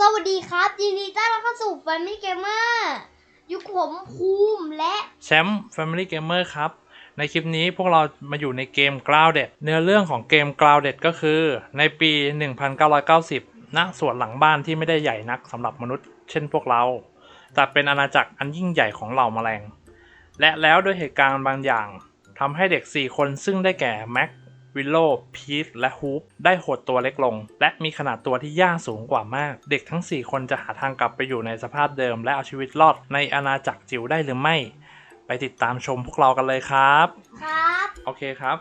สวัสดีครับ ยินดีต้อนรับเข้าสู่ Family Gamer ยุคผมภูมิและแชมป์ Family Gamer ครับ ในคลิปนี้พวกเรามาอยู่ในเกม Grounded เนื้อเรื่องของเกม Grounded ก็คือ ในปี 1990ณส่วนหลังบ้านที่ไม่ได้ใหญ่นักสำหรับมนุษย์เช่นพวกเรา แต่เป็นอาณาจักรอันยิ่งใหญ่ของเหล่าแมลง และแล้วด้วยเหตุการณ์บางอย่างทำให้เด็ก 4 คนซึ่งได้แก่แม็ก วิลโลพีทและฮูปได้หดตัวเล็กลง และมีขนาดตัวที่ย่าสูงกว่ามาก เด็กทั้ง 4 คนจะหาทางกลับไปอยู่ในสภาพเดิม และเอาชีวิตรอดในอาณาจักรจิ๋วได้หรือไม่ ไปติดตามชมพวกเรากันเลยครับ ครับ โอเคครับ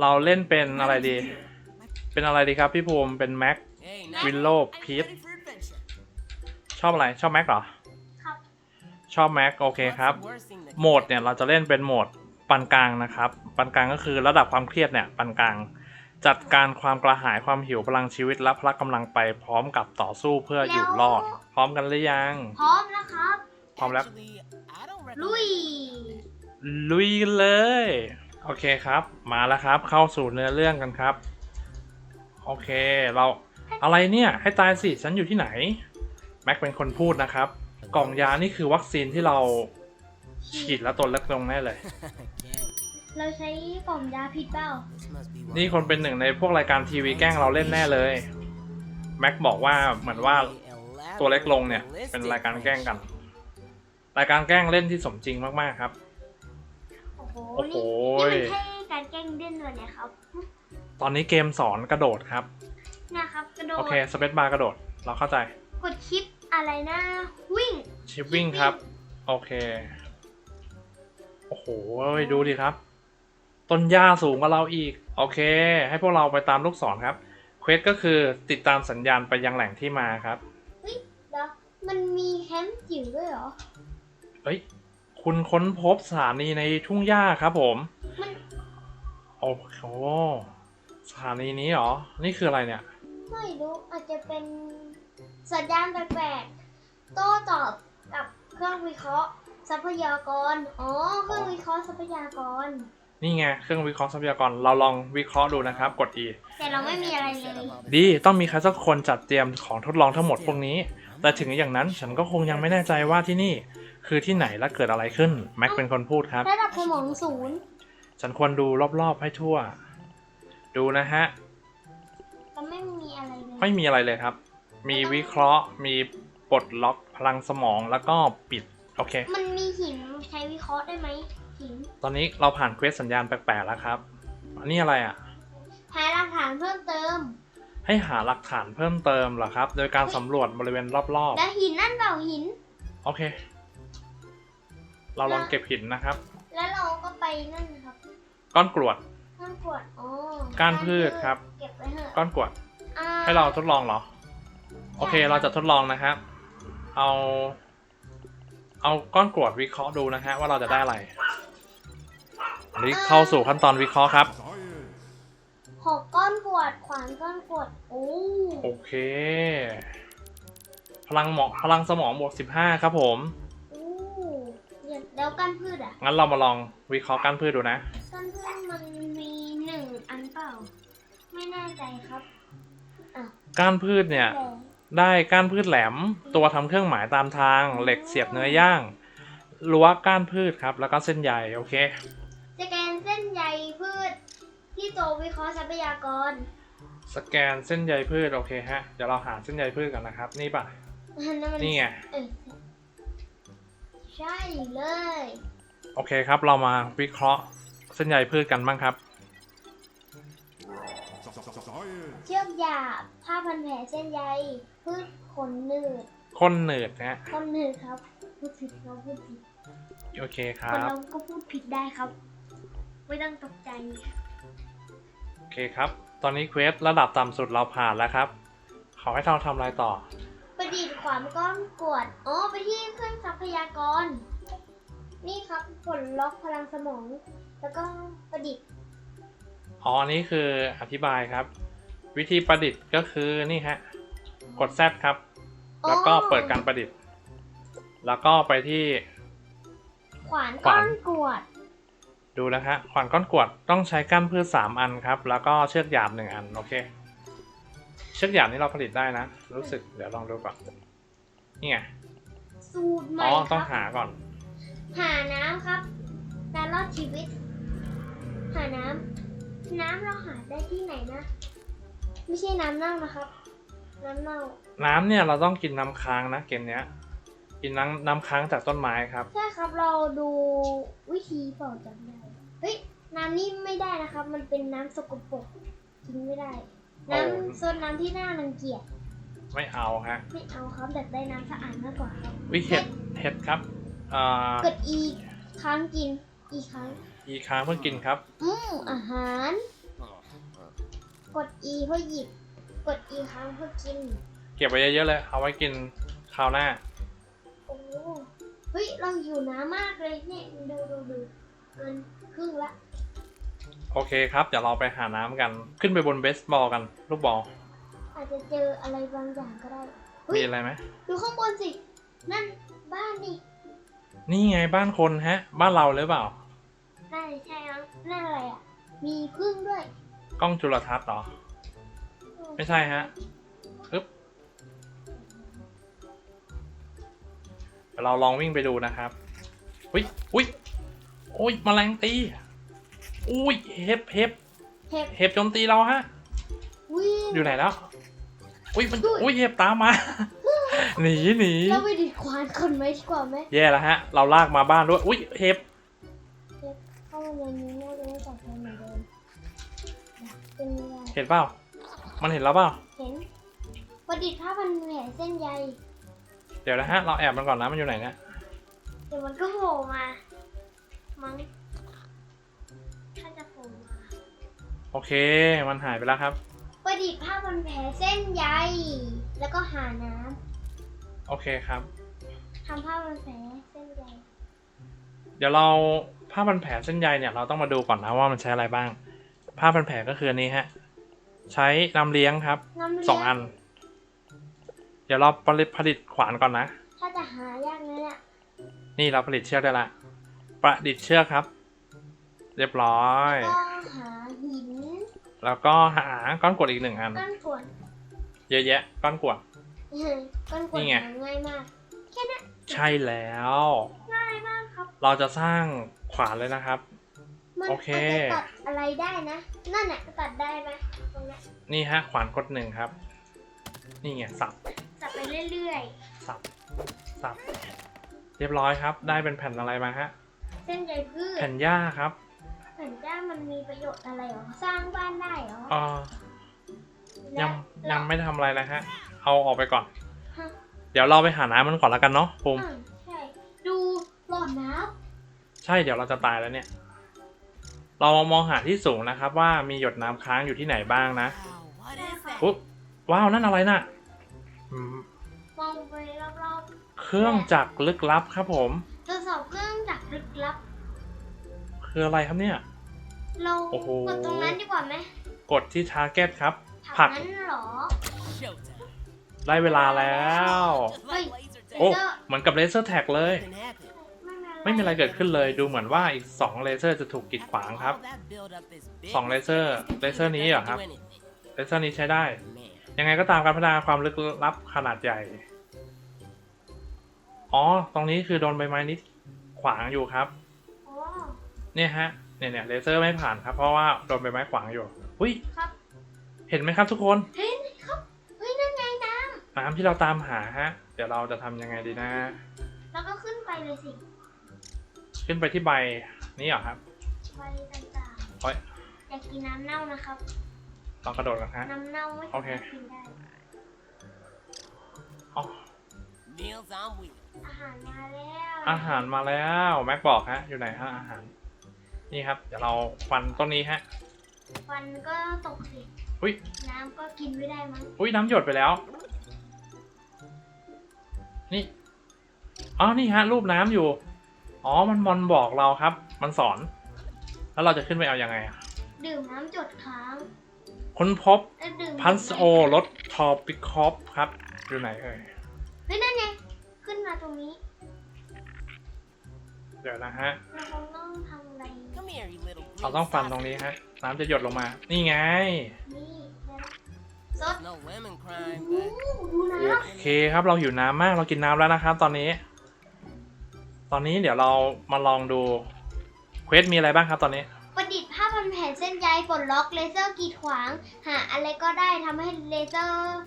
เราเล่นเป็นอะไรดี เป็นอะไรดีครับพี่ภูมิเป็นแม็กวิลโลพีทชอบอะไรชอบแม็กเหรอครับชอบแม็กโอเคครับ โหมดเนี่ยเราจะเล่นเป็นโหมด ปานกลางนะครับปานกลางก็คือระดับความเครียดเนี่ยปานกลาง จัดการความกระหายความหิวพลังชีวิตและพละกำลังไปพร้อมกับต่อสู้เพื่ออยู่รอด พร้อมกันหรือยัง พร้อมนะครับ พร้อมแล้ว ลุย ลุยกันเลย โอเคครับ มาแล้วครับ เข้าสู่เนื้อเรื่องกันครับ โอเค เราอะไรเนี่ย ให้ตายสิ ฉันอยู่ที่ไหน แม็กเป็นคนพูดนะครับ กล่องยานี่คือวัคซีนที่เรา ฉีดแล้วตนเล็กลงแน่เลย เราใช้กล่องยาพิษเปล่า นี่คนเป็นหนึ่งในพวกรายการทีวีแกล้งเราเล่นแน่เลย แม็กบอกว่าเหมือนว่าตัวเล็กลงเนี่ย เป็นรายการแกล้งกัน รายการแกล้งเล่นที่สมจริงมากๆครับ โอ้โหโอ้โห นี่นี่มันใช่การแกล้งเล่นเลยเนี่ยครับ ตอนนี้เกมสอนกระโดดครับ นะครับ กระโดโอดเคสเปซบาร์กระโดด เราเข้าใจ กดชิปอะไรนะ วิ่ง ชิปวิ่งครับ โอเค โอ้โหดูดิครับ ต้นหญ้าสูงกว่าเราอีก โอเค ให้พวกเราไปตามลูกศรครับ เควสก็คือติดตามสัญญาณไปยังแหล่งที่มาครับเดี๋ยวมันมีแคมป์จิ๋วด้วยเหรอเอ้ย คุณค้นพบสถานีในทุ่งหญ้าครับผม มันโอ้โหสถานีนี้เหรอ นี่คืออะไรเนี่ย ไม่รู้อาจจะเป็นสัญญาณแปลกๆโต้ตอบกับเครื่องวิเคราะห์ ทรัพยากร อ๋อ เครื่องวิเคราะห์ทรัพยากร นี่ไงเครื่องวิเคราะห์ทรัพยากรเราลองวิเคราะห์ดูนะครับกด E แต่เราไม่มีอะไรเลยดีต้องมีใครสักคนจัดเตรียมของทดลองทั้งหมดพวกนี้ แต่ถึงอย่างนั้นฉันก็คงยังไม่แน่ใจว่าที่นี่ คือที่ไหนและเกิดอะไรขึ้นแม็กเป็นคนพูดครับ ระดับสมองศูนย์ฉันควรดูรอบๆให้ทั่ว ดูนะฮะเราไม่มีอะไรเลยไม่มีอะไรเลยครับ มีวิเคราะห์มีปลดล็อกพลังสมองแล้วก็ปิด โอเค มันมีหินใช้วิเคราะห์ได้ไหมหินตอนนี้เราผ่านเควสสัญญาณแปลกๆแล้วครับ อันนี้อะไรอะ หาหลักฐานเพิ่มเติม ให้หาหลักฐานเพิ่มเติมเหรอครับ โดยการสำรวจบริเวณรอบแล้วหินนั่นเปล่าหิน ๆ โอเค เราลองเก็บหินนะครับ แล้วเราก็ไปนั่นนะครับก้อนกรวดข้างขวดอ๋อก้านพืชครับ เก็บไว้เถอะก้อนกรวด อ่ให้เราทดลองเหรอ โอเค เราจะทดลองนะครับ เอา เอาก้อนกรวดวิเคราะห์ดูนะฮะว่าเราจะได้อะไรอันนี้เข้าสู่ขั้นตอนวิเคราะห์ครับ หกก้อนขวดขวานก้อนขวดโอ้โอเค พลังหมอพลังสมองบวก15ครับผมโอ้เดี๋ยวแล้วก้านพืชอะงั้นเรามาลองวิเคราะห์ก้านพืชดูนะก้านพืชมันมีหนึ่งอันเปล่า ไม่แน่ใจครับก้านพืชเนี่ยแต่ ได้ก้านพืชแหลม ตัวทำเครื่องหมายตามทาง เหล็กเสียบเนื้อย่างรั้วก้านพืชครับ แล้วก็เส้นใยโอเค สแกนเส้นใยพืช ที่ตัววิเคราะห์ทรัพยากร สแกนเส้นใยพืชโอเคฮะ เดี๋ยวเราหาเส้นใยพืชกันนะครับ นี่ป่ะนั่นมันนี่ไงเออใช่เลย โอเคครับ เรามาวิเคราะห์เส้นใยพืชกันบ้างครับ เชือกหยาบผ้าพันแผลเส้นใยพืชขนหนืดข้นหนืดนะฮะขนหนืดครับพูดผิดเราพูดผิดโอเคคครันบ เราก็พูดผิดได้ครับ ไม่ต้องตกใจ โอเคครับ ตอนนี้เควสระดับต่ำสุดเราผ่านแล้วครับเขาให้เราทำอะไรต่อ ประดิษฐ์ขวานก้อนกรวดอ๋อไปที่เครื่องทรัพยากร นี่ครับผลล็อกพลังสมอง แล้วก็ประดิษฐ์อ๋ออันนี้คืออธิบายครับ วิธีประดิษฐ์ก็คือนี่ฮะ กด Z ครับ แล้วก็เปิดการประดิษฐ์ แล้วก็ไปที่ ขวานขวาก้อนนกรวด ดูนะฮะขวานก้อนกรวดต้องใช้ก้านพืช3อันครับ แล้วก็เชือกหยาบ1อันโอเค เชือกหยาบนี่เราผลิตได้นะ รู้สึกเดี๋ยวลองดูก่อนนี่ไงสูตรใหม่อ๋อคต้อรังบหาก่อน หาน้ำครับการรอดชีวิต หาน้ำน้ำเราหาได้ที่ไหนนะ ไม่ใช่น้ำเน่านะครับ น้ำเน่า น้ำเนี่ยเราต้องกินน้ำค้างนะเกมเนี้ย กินน้ำน้ำค้างจากต้นไม้ครับ ใช่ครับเราดูวิธีเปล่าจำได้เฮ้ยน้ำนี่ไม่ได้นะครับ มันเป็นน้ำสกปรกกินไม่ได้โอ้น้ำโซนน้ำที่น่ารังเกียจไม่เอาฮะไม่เอาครับแต่ได้น้ำสะอาดมากกว่าครับวิเห็ดเห็ดครับอ่ากดอีค้างกินอีค้างอีค้างเพิ่งกินครับ อืมอาหาร กด E เพื่อหยิบ กด E ค้างเพื่อกิน เก็บไว้เยอะๆเลย เอาไว้กินคราวหน้า โอ้เฮ้ย เราอยู่น้ำมากเลยเนี่ย ดูดูดูเกินครึ่งละ โอเคครับ เดี๋ยวเราไปหาน้ำกัน ขึ้นไปบนเบสบอลกัน ลูกบอล อาจจะเจออะไรบางอย่างก็ได้ เฮ้มีย อะไรไหม ดูข้างบนสิ นั่นบ้านนี่นี่ไงบ้านคนฮะ บ้านเราหรือเปล่าน่าจะใช่มั้งนั่นอะไรอะ มีพึ่งด้วย กล้องจุลทรรศน์เหรอ ไม่ใช่ฮะปึ๊บเดี๋ยวเราลองวิ่งไปดูนะครับอุ้ยอุ้ยโอ้ยแมลงตีอุ้ยเห็บเห็บเห็บเห็บโจมตีเราฮะวิ่งอยู่ไหนแล้วอุ้ยมันด้วยอุ้ยเห็บตามมาหนีหนีเราไปดิดควานคนไหมดีกว่าไหมแย่แล้วฮะ เราลากมาบ้านด้วยอุ้ยเห็บเห็บเข้ามาในนี้น่าจะไม่ปลอดภัยเหมือนเดิม เป็นยังไงเห็นเปล่า มันเห็นเราเปล่า เห็นประดิษฐ์ผ้าพันแผลเส้นใยเดี๋ยวนะฮะ เราแอบมันก่อนนะ มันอยู่ไหนเนี่ย เดี๋ยวมันก็โผล่มา มั้งถ้าจะโผล่มาโอเค มันหายไปแล้วครับ ประดิษฐ์ผ้าพันแผลเส้นใยแล้วก็หาน้โอเคครับำทำผ้าพันแผลเส้นใยเดี๋ยวเราผ้าพันแผลเส้นใยเนี่ย เราต้องมาดูก่อนนะว่ามันใช้อะไรบ้าง ผ้าพันแผลก็คืออันนี้ฮะ ใช้น้ำเลี้ยงครับน้ำเลี้ยสองอัน เดี๋ยวเราผลิตผลิตขวานก่อนนะ ถ้าจะหายากนะเนี่ยนี่เราผลิตเชือกได้ละ ประดิษฐ์เชือกครับ เรียบร้อยก็หาหินแล้วก็หาก้อนกรวดอีกหนึ่งอัน ก้อนกรวดเยอะแยะ ก้อนกรวดก้อนกรวดนี่ไง หาง่ายมากแค่นั้นใช่แล้ว ง่ายมากครับ เราจะสร้างขวานเลยนะครับ มันโอเค อาจจะตัดอะไรได้นะ นั่นน่ะตัดได้ไหมตรงเนี้ยนี่ฮะขวานกดหนึ่งครับ นี่ไงสับตัดไปเรื่อยสับสับ เรียบร้อยครับ ได้เป็นแผ่นอะไรมาฮะ ๆ เส้นใยพืชแผ่นหญ้าครับแผ่นจ้ามันมีประโยชน์อะไรหรอ สร้างบ้านได้หรออ่าและยังยังไม่ทำอะไรนะฮะ เอาออกไปก่อน ฮะเดี๋ยวเราไปหาน้ำมันก่อนแล้วกันเนาะภูมิ อ่าใช่ ดูหลอดน้ใช่เดี๋ยวเราจะตายแล้วเนี่ย เรามองหาที่สูงนะครับ ว่ามีหยดน้ำค้างอยู่ที่ไหนบ้างนะ Wow, what is that? อุ๊บว้าวนั่นอะไรน่ะอืมำมองไปรอบเครื่องจักรลึกลับครับผมๆตรวจสอบเครื่องจักรลึกลับ คืออะไรครับเนี่ย เราโอ้โหกดตรงนั้นดีกว่าไหมกดที่ target ครับถัผลักนั้นเหรอ Showtime. ได้เวลาแล้ว Just like laser tag. โอ้เหมือนกับเลเซอร์แท็กเลย Nothing happened. ไม่มีอะไรเกิดขึ้นเลยดูเหมือนว่าอีก 2 เลเซอร์จะถูกกีดขวางครับ All that buildup is big. สองเลเซอร์เลเซอร์นี้เหรอครับ Do anything. เลเซอร์นี้ใช้ได้ Man. ยังไงก็ตามการพัฒนาความลึกลับขนาดใหญ่ อ๋อ ตรงนี้คือโดนใบไม้นิดขวางอยู่ครับอ๋อเนี่ยฮะ เนี่ยเนี่ยเลเซอร์ไม่ผ่านครับ เพราะว่าโดนใบไม้ขวางอยู่ อุ้ยครับเห็นไหมครับทุกคนเห็นครับเฮ้ยนั่นไงน้น้ำที่เราตามหาฮะ เดี๋ยวเราจะทำยังไงดีนะำแล้วก็ขึ้นไปเลยสิ ขึ้นไปที่ใบนี้เหรอครับไปต่างโอ้ยๆอยากกินน้ำเน่านะครับ ลองกระโดดกันฮะ น้ำเน่าไม่โอเคสามารถกินได้อ๋อ Meals on wheels. อาหารมาแล้วอาหารมาแล้วแม็กบอกฮะ อยู่ไหนฮะอาหาร นี่ครับ เดี๋ยวเราฟันต้นนี้ฮะ ฟันก็ตกสิอุ้ยน้ำก็กินไม่ได้มั้งอุ้ยน้ำหยดไปแล้ว นี่อ๋อนี่ฮะ รูปน้ำอยู่ อ๋อ มันมอนบอกเราครับ มันสอน แล้วเราจะขึ้นไปเอาอยัางไงอะดื่มน้ำจดค้างค้นพบเอ้ยดื่มพันโอรถทอปิคอปครับอยู่ไหนเอ่ย เฮ้ยนั่นไงขึ้นมาตรงนี้เดี๋ยวนะฮะ เราคงต้องทำอะไร Come here, you little. เรา green ต้องฟัน sausage. ตรงนี้ฮะ น้ำจะหยดลงมา นี่ไง นี่ได้ละสด No lemon crime, โอ้ but ดูน้โอเคครับ เราหิวน้ำมาก เรากินน้ำแล้วนะครับตอนนี้ ตอนนี้เดี๋ยวเรามาลองดูเควสมีอะไรบ้างครับตอนนี้ำประดิษฐ์ผ้าพันแผ่นเส้นใยปลดล็อกเลเซอร์กีดขวาง หาอะไรก็ได้ทำให้เลเซอร์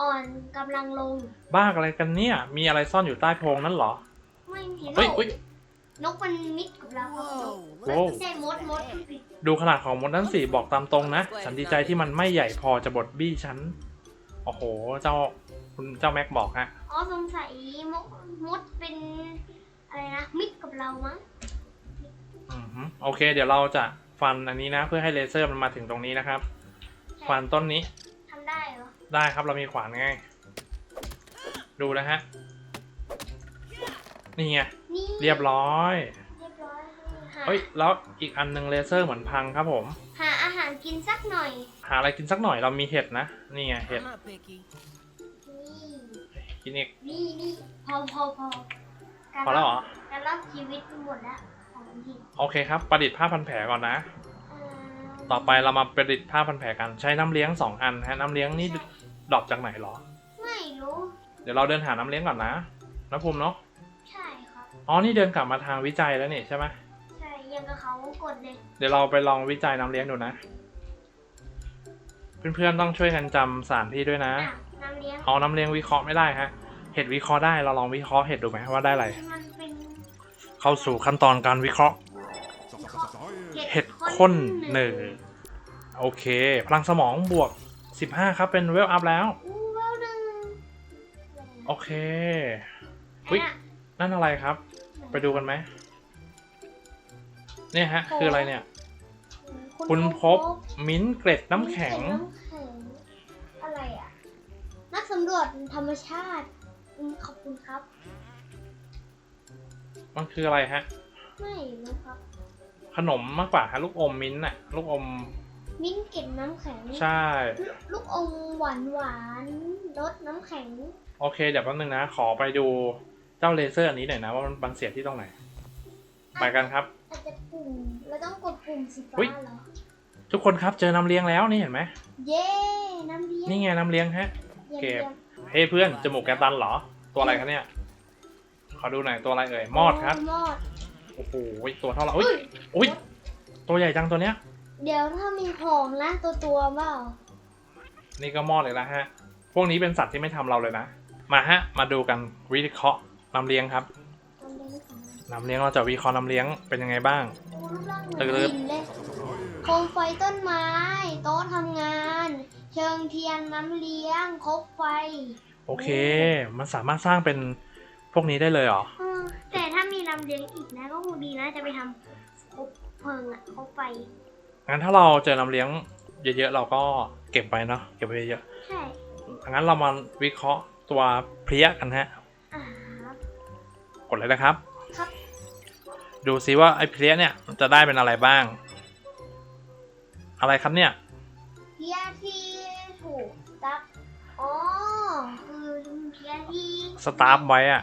อ่อนกำลังลง บ้าอะไรกันเนี่ย มีอะไรซ่อนอยู่ใต้โพรงนั่นเหรอ ไม่เห็นเฮ้ยหรอกเฮ้ย นกมันมิดกับเราครับ whoa, โว้ไม่ใช่มดมดมันผิดดูขนาดของมดนั่นสิบอกตามตรงนะ ฉันดีใจที่มันไม่ใหญ่พอจะบดบี้ฉัน โอ้โห เจ้าคุณเจ้าแม็กบอกฮะ อ๋อสงสัยมดมดเป็น อะไรนะมิดกับเรามั้งอือฮึโอเค เดี๋ยวเราจะฟันอันนี้นะ เพื่อให้เลเซอร์มันมาถึงตรงนี้นะครับ ฟันต้นนี้ ทำได้เหรอได้ครับเรามีขวานไง ดูนะฮะ นี่ไง นี่เรียบร้อย เรียบร้อยหาเฮ้ย แล้วอีกอันหนึ่งเลเซอร์เหมือนพังครับผม หาอาหารกินสักหน่อย หาอะไรกินสักหน่อยเรามีเห็ดนะ นี่ไงเห็ด I'm not picky. นี่ กินอีก นี่นี่พอพอพอการ พอแล้วเหรอ การรอบชีวิตหมดแล้วของหินโอเคครับ ประดิษฐ์ผ้าพันแผลก่อนนะ เอ่อต่อไปเรามาประดิษฐ์ผ้าพันแผลกัน ใช้น้ำเลี้ยงสองอันฮะน้ำเลี้ยงนี่ดรอปจากไหนเหรอ ไม่รู้ เดี๋ยวเราเดินหาน้ำเลี้ยงก่อนนะนะภูมิเนาะ ใช่ครับ อ๋อ นี่เดินกลับมาทางวิจัยแล้วนี่ใช่ไหมใช่ยังกับเขากดเลยเดี๋ยวเราไปลองวิจัยน้ำเลี้ยงดูนะ เพื่อนๆต้องช่วยกันจำสถานที่ด้วยนะ อะน้ำเลี้ยงเอาน้ำเลี้ยงวิเคราะห์ไม่ได้ฮะ เห็ดวิเคราะห์ได้เราลองวิเคราะห์เห็ดดูไหมว่าได้อะไร มันเป็นเข้าสู่ขั้นตอนการวิเคราะห์ เห็ดข้นหนึ่งโอเค พลังสมองบวก 15 ครับเป็นเวลอัพแล้ว อู้เวลหนึ่งโอเค อุ๊ยอะนั่นอะไรครับ ไปดูกันไหมเนี่ยฮะ คืออะไรเนี่ย คุณพบมิ้นท์เกล็ดน้ำแข็ง น้ำแข็ง อะไรอะ นักสำรวจธรรมชาติ อืมขอบคุณครับ มันคืออะไรฮะ ไม่รู้ครับ ขนมมากกว่าฮะลูกอมมิ้นท์น่ะ ลูกอม มิ้นท์เก็บน้ำแข็ง ใช่ ลูลูกอมหวานหวานๆรสน้ำแข็ง โอเค เดี๋ยวแป๊บนึงนะ ขอไปดูเจ้าเลเซอร์อันนี้หน่อยนะ ว่ามันมันเสียที่ตรงไหน ไปกันครับ อาจจะปุ่มเราต้องกดปุ่มสีฟ้าอุ๊ย เหรอ ทุกคนครับเจอน้ำเลี้ยงแล้วนี่เห็นไหม เย้ น้ำเลี้ยงนี่ไงน้ำเลี้ยงฮะยี่ยมเก็บยี่ยม เฮ้ยเพื่อนจมูกแกตันเหรอ ตัวอะไรคะเนี่ยขอดูหน่อยตัวอะไรเอ่ยมอดครับโมอดโอ้โหตัวเท่าไหร่อุ้ยอุ้ยตัวใหญ่จังตัวเนี้ย เดี๋ยวถ้ามีของนะตัวตัวๆเปล่านี่ก็มอดเลยละฮะ พวกนี้เป็นสัตว์ที่ไม่ทำเราเลยนะ มาฮะ มาดูกันวิเคราะห์น้ำเลี้ยงครับน้ำเลี้ยงของมันน้ำเลี้ยงเราจะวิเคราะห์น้ำเลี้ยงเป็นยังไงบ้างโอ้รูปร่างเหมือนตึกๆหินเลยโคมไฟต้นไม้ โต๊ะทำงาน เชิงเทียนน้ำเลี้ยงคบไฟโอเค มันสามารถสร้างเป็นพวกนี้ได้เลยเหรอเออแต่ถ้ามีน้ำเลี้ยงอีกนะก็คงดีนะจะไปทำคบเพลิงอะคบไฟ งั้นถ้าเราเจอน้ำเลี้ยงเยอะๆเราก็เก็บไว้เนาะเก็บไว้เยอะใช่ๆงั้นเรามาวิเคราะห์ตัวเพลี้ยกันฮะ อ่าครับ กดเลยนะครับ ครับ ดูซิว่าไอ้เพลี้ยเนี่ยมันจะได้เป็นอะไรบ้าง อะไรครับเนี่ย เพียที่ ถูกตับอ๋อคือเพียที่สตาร์ฟไว้อะ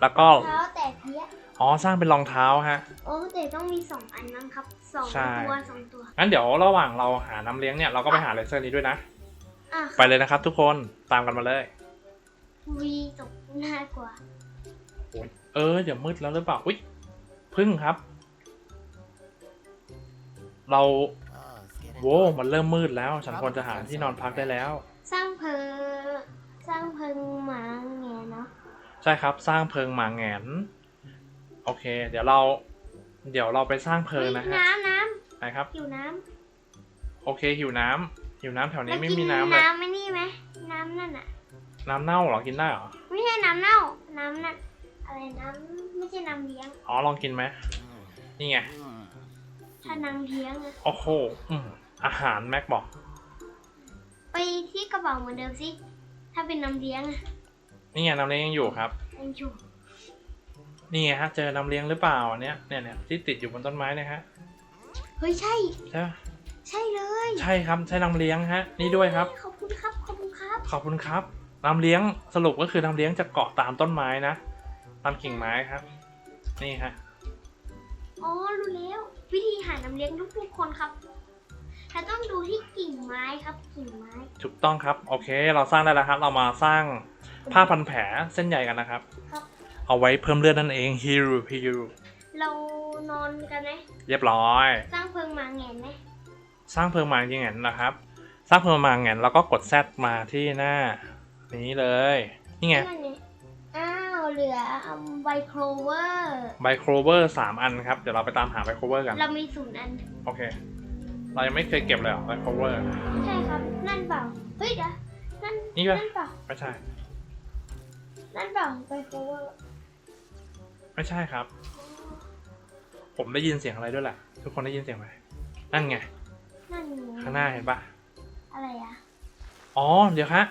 แล้วก็เท้าแต่เพียอ๋อสร้างเป็นรองเท้าฮะอ๋อแต่ต้องมีสองอันมั้งครับสองใช่ ตัวสองตัวงั้นเดี๋ยวระหว่างเราหาน้ำเลี้ยงเนี่ยเราก็ไปหาเลเซอร์นี้ด้วยนะ อะไปเลยนะครับทุกคนตามกันมาเลย วีตกน่ากว่าโอ้ยเออเดี๋ยวมืดแล้วหรือเปล่า อุ้ยพึ่งครับ เรา Oh, it's getting โว้ dark. มันเริ่มมืดแล้ว ฉันควรจะหาที่นอนพักได้แล้ว สร้างเพิงสร้างเพิงหมาแงเนาะใช่ครับ สร้างเพิงหมาแหงน โอเค เดี๋ยวเรา เดี๋ยวเราไปสร้างเพิงนะฮะน้ำน้นะครับำอยู่น้โอเคหิวน้ำหิวน้ำแถวำนี้แล้วไม่กิมีน้ำเลย น้ำไม่นี่ไหมน้ำนั่นอะน้ำเน่าเหรอกินได้เหรอ ไม่ใช่น้ำเน่า น้ำนั่นอะไรน้ำไม่ใช่น้ำเลี้ยงอ๋อลองกินไหมนี่ไง Mm. ถ้าน้ำเลี้ยงอะโอ้โหอืม อาหารแม็กบอก ไปที่กระเป๋าเหมือนเดิมสิ ถ้าเป็นน้ำเลี้ยงอะนี่ไงน้ำเลี้ยงยังอยู่ครับ ยังอยู่นี่ไงฮะเจอน้ำเลี้ยงหรือเปล่าอันเนี้ยเนี่ยเนี่ยที่ติดอยู่บนต้นไม้เนะฮะเฮ้ยใช่ ใช่ปะใช่เลยใช่ครับใช่น้ำเลี้ยงฮะ นี่ด้วยครับ ขอบคุณครับขอบคุณครับขอบคุณครับน้ำเลี้ยงสรุปก็คือน้ำเลี้ยงจะเกาะตามต้นไม้นะตามกิ่งไม้ครับ นี่ฮะอ๋อรู้แล้ว วิธีหาน้ำเลี้ยงทุกๆคนครับ เราต้องดูที่กิ่งไม้ครับกิ่งไม้ถูกต้องครับ โอเค เราสร้างได้แล้วครับ เรามาสร้างผ้าพันแผลเส้นใหญ่กันนะครับ ครับ เอาไว้เพิ่มเลือดนั่นเองฮิรูฮิรูเรานอนกันไหมเรียบร้อย สร้างเพิงหมาแงนไหมสร้างเพิ่มมาจริงๆนะครับ สร้างเพิ่มมาไงแล้วก็กดแซดมาที่หน้า นี้เลยนี่ไงนั่นไงอ้าวเหลือไบโครเวอร์ไบโครเวอร์สามอันครับ เดี๋ยวเราไปตามหาไบโครเวอร์กัน เรามีศูนย์อัน โอเค เรายังไม่เคยเก็บเลยเหรอไบโครเวอร์ใช่ครับ นั่นเปล่า เฮ้ยเดี๋ยวนั่นนี่ปะนั่นเปล่า ไม่ใช่ นั่นเปล่าไบโครเวอร์ไม่ใช่ครับ ผมได้ยินเสียงอะไรด้วยแหละ ทุกคนได้ยินเสียงไหมนั่นไง นั่นไงข้างหน้าเห็นปะอะไรอะอ๋อ เดี๋ยวฮะ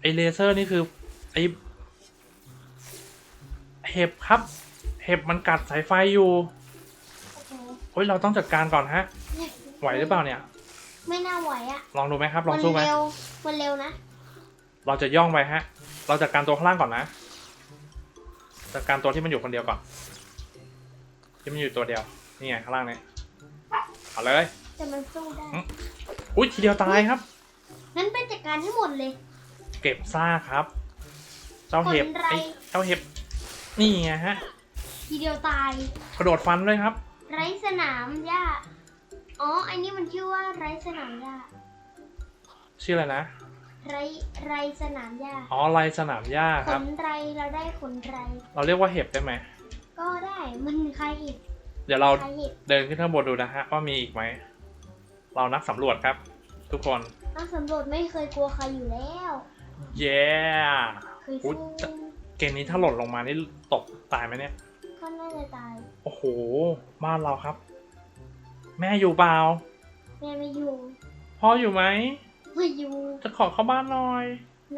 ไอเลเซอร์นี่คือไอเห็บครับ เห็บมันกัดสายไฟอยู่ โอเคเฮ้ยเราต้องจัดการก่อนฮะ ไหวหรือเปล่าเนี่ย ไม่น่าไหวอะลองดูไหมครับ ลองมัสู้ไหมเร็วมันเร็วนะ เราจะย่องไปฮะ เราจัดการตัวข้างล่างก่อนนะ จัดการตัวที่มันอยู่คนเดียวก่อน ที่มันอยู่ตัวเดียว นี่ไงข้างล่างเนี่ยเอาเลย แต่มันสู้ได้อืมอุ้ยทีเดียวตายครับ งั้นไปจัดการให้หมดเลย เก็บซ่ากครับ เจ้าเห็บคนไรไอ้เจ้าเห็บ นี่ไงฮะ ทีเดียวตาย กระโดดฟันด้วยครับ ไร้สนามหญ้า อ๋อ อันนี้มันชื่อว่าไร้สนามหญ้าชื่ออะไรนะ ไรไรสนามหญ้าอ๋อลายสนามหญ้าขครับ นไรเราได้ขนไร เราเรียกว่าเห็บได้ไหม ก็ได้มันใครเห็ดเดี๋ยวเราใครเห็ดเดินขึ้นข้างบนดูนะฮะว่ามีอีกไหม เรานักสำรวจครับ ทุกคน นักสำรวจไม่เคยกลัวใครอยู่แล้วเย้ เคยอุ๊สู้ยเกมนี้ถ้าหล่นลงมานี่ตกตายไหมเนี่ย ก็น่าจะตาย โอ้โห บ้านเราครับ แม่อยู่เปล่าแม่ไม่อยู่พ่ออยู่ไหมไม่อยู่ จะขอเข้าบ้านหน่อย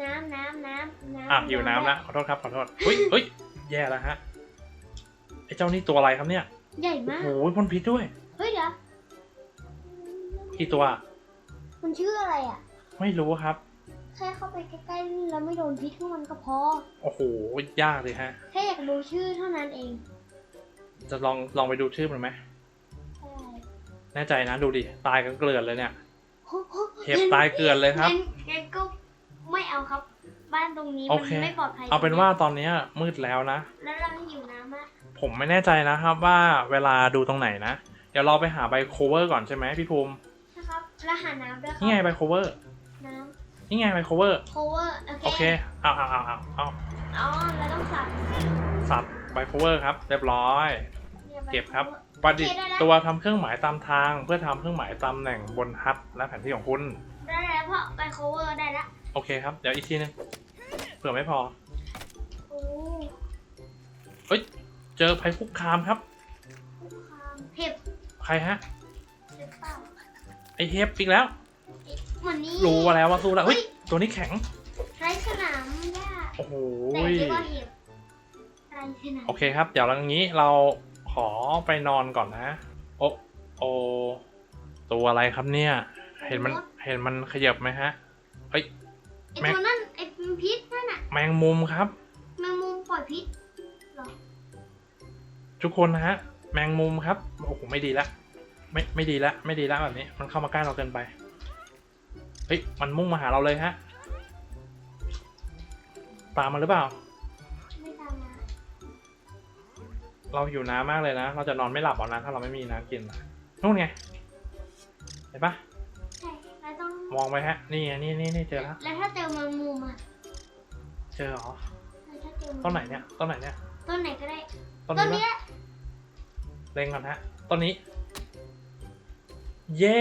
น้ำน้ำน้ำน้ำอะหิวน้ำละขอโทษครับขอโทษเฮ้ยเฮ้ยแย่แล้วฮะไอ้เจ้านี่ตัวอะไรครับเนี่ยใหญ่โอ้มากโหพ่นพิษด้วยเฮ้ยเดี๋ยวกี่ตัวมันชื่ออะไรอะ ไม่รู้ครับแค่เข้าไปใกล้ๆแล้วไม่โดนพิษพวกมันก็พอโอ้โหยากเลยฮะแค่อยากดูชื่อเท่านั้นเอง จะลองลองไปดูชื่อมันไหมใช่ แน่ใจนะดูดิตายกันเกลือนเลยเนี่ยโอ้โเห็บตายเกลือนเลยครับงั้นงั้นก็ไม่เอาครับ บ้านตรงนี้โอมันเคไม่ปลอดภัยเอาเป็นว่าตอนเนี้ยมืดแล้วนะ แล้วเราหิวน้ำอะผมไม่แน่ใจนะครับว่าเวลาดูตรงไหนนะ เดี๋ยวเราไปหาใบโคเวอร์ก่อนใช่ไหมพี่ภูมินะครับแล้วหาน้ำด้วยครันี่ไงใบโคเวอร์น้นี่ไงใบโคเวอร์ำ cover โอโอเคเคเอาเอาเอาเอาเอาอ๋อเราต้องสับสับใบโคเวอร์ครับ เรียบร้อยนี่ยเก็บครับโอ ประดิษเคฐ์ได้แล้วตัวทำเครื่องหมายตามทาง เพื่อทำเครื่องหมายตำแหน่งบนฮัทและแผนที่ของคุณ ได้แล้วเพราะไป cover ได้แล้วโอเคครับ เดี๋ยวอีกทีนึงเผื่อไม่พอโอ้เอ้ย เจอภัยคุกคามครับคุกคามเห็บใครฮะหรือเปล่าไอเฮฟอีกแล้วเหมือนนี้รู้มาแล้วว่าสู้แล้วเฮ้ยเฮ้ยตัวนี้แข็งไร้สนามหญ้าโอ้โหแต่เรียกว่าเห็บไร้สนามโอเคครับ เดี๋ยวอย่างนี้เรา ขอไปนอนก่อนนะ โอโอตัวอะไรครับเนี่ย เห็นมันเห็นมันขยับไหมฮะเฮ้ยไอแม็กตัวนั่นไอพิษนั่นน่ะแมงมุมครับ แมงมุมปล่อยพิษเหรอทุกคนนะฮะ แมงมุมครับโอ้โหไม่ดีละไม่ไม่ดีละไม่ดีละแบบนี้ มันเข้ามาใกล้เราเกินไปเฮ้ยมันมุ่งมาหาเราเลยฮะตามมาหรือเปล่า เราหิวน้ำมากเลยนะ เราจะนอนไม่หลับเอานะ ถ้าเราไม่มีน้ำกินนะนู่นไง เห็นปะใช่แล้วต้อง มองไปฮะ นี่ไงนี่นี่นี่เจอแล้ว แล้วถ้าเจอแมงมุมอะ เจอเหรอแล้วถ้าเจอแมงมุมต้นไหนเนี่ย ต้นไหนเนี่ย ต้นไหนก็ได้ ต้นต้นนี้เนี้ปะยเล็งก่อนฮะต้นนี้ เย้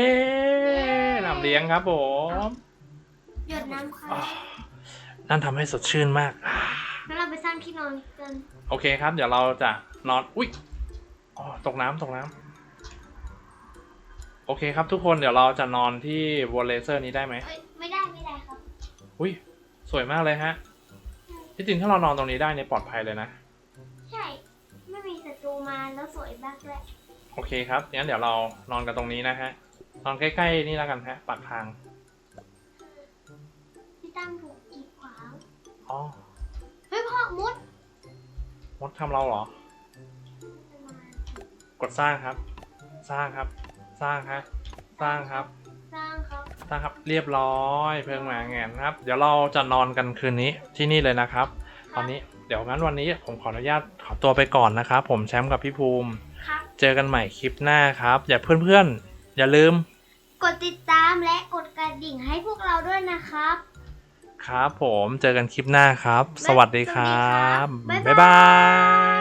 น้ำเลี้ยงครับผม หยดน้ำค่ะ อ่านั่นทำให้สดชื่นมาก แล้วเราไปสร้างที่นอนกันโอเคครับ เดี๋ยวเราจะนอน อุ้ยอ๋อตกน้ำตกน้ำโอเคครับทุกคนเดี๋ยวเราจะนอนที่วอลเลเซอร์นี้ได้ไหมเอ้ยไม่ได้ไม่ได้ครับอุ้ยสวยมากเลยฮะที่จริงถ้าเรานอนตรงนี้ได้เนี่ยปลอดภัยเลยนะ ใช่ไม่มีศัตรูมาแล้วสวยมากด้วยโอเคครับงั้นเดี๋ยวเรานอนกันตรงนี้นะฮะ นอนใกล้ๆนี่แล้วกันฮะปากทางพี่ตั้มถูกกีดขวางอ๋อ เฮ้ยพ่อมุดมดทำเราเหรอ กดสร้างครับ สร้างครับ สร้างฮะ สร้างครับสสร้างครับนะครับ เรียบร้อยเพิ่งมาแงนครับ เดี๋ยวเราจะนอนกันคืนนี้ที่นี่เลยนะครับ ตอนนี้เดี๋ยวงั้นวันนี้ผมขออนุญาตขอตัวไปก่อนนะครับ ผมแชมป์กับพี่ภูมิ ครับ เจอกันใหม่คลิปหน้าครับ อย่าเพื่อนๆอย่าลืม กดติดตามและกดกระดิ่งให้พวกเราด้วยนะครับ ครับผมเจอกันคลิปหน้าครับ สวัสดีครับสวัสดีครับบ๊ายบาย